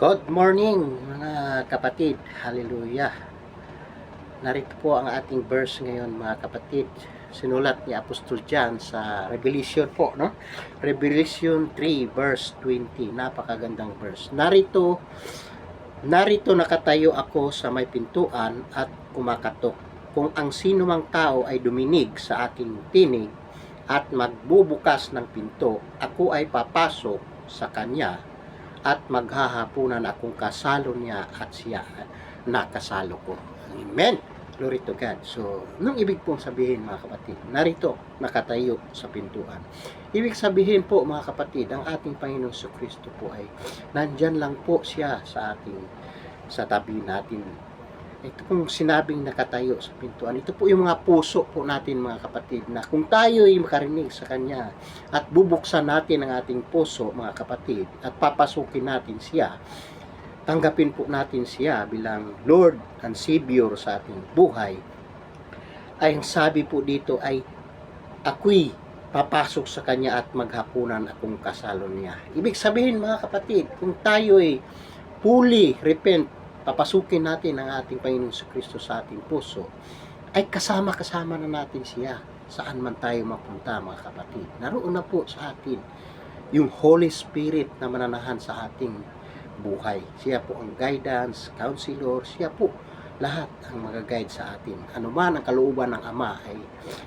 Good morning mga kapatid. Hallelujah. Narito po ang ating verse ngayon mga kapatid. Sinulat ni Apostol John sa Revelation po, no? Revelation 3 verse 20. Napakagandang verse. Narito Narito nakatayo ako sa may pintuan at kumakatok. Kung ang sino mang tao ay duminig sa aking tinig at magbubukas ng pinto, ako ay papasok sa kanya at maghahapunan akong kasalo niya at siya nakasalo ko. Amen. Glory to God. So, nung ibig pong sabihin mga kapatid, narito, nakatayo sa pintuan. Ibig sabihin po mga kapatid, ang ating Panginoon sa Kristo po ay nandyan lang po siya sa ating sa tabi natin. Ito pong sinabing nakatayo sa pintuan. Ito po yung mga puso po natin mga kapatid na kung tayo ay makarinig sa Kanya at bubuksan natin ang ating puso mga kapatid at papasukin natin siya tanggapin po natin siya bilang Lord and Savior sa ating buhay ay ang sabi po dito ay ako'y papasok sa kanya at maghapunan akong kasalo niya. Ibig sabihin mga kapatid, kung tayo ay fully repent, papasukin natin ang ating Panginoon sa Kristo sa ating puso, ay kasama-kasama na natin siya saan man tayo mapunta mga kapatid. Naroon na po sa atin yung Holy Spirit na mananahan sa ating buhay. Siya po ang guidance, counselor, siya po lahat ang mag-guide sa atin. Ano man ang kalooban ng Ama ay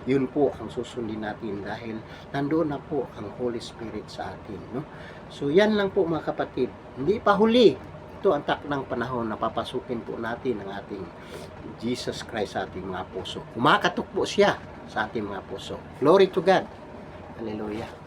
yun po ang susundin natin dahil nandoon na po ang Holy Spirit sa atin. No? So yan lang po mga kapatid. Hindi pa huli. Ito ang takdang panahon na papasukin po natin ang ating Jesus Christ sa ating mga puso. Kumakatok po siya sa ating mga puso. Glory to God. Hallelujah.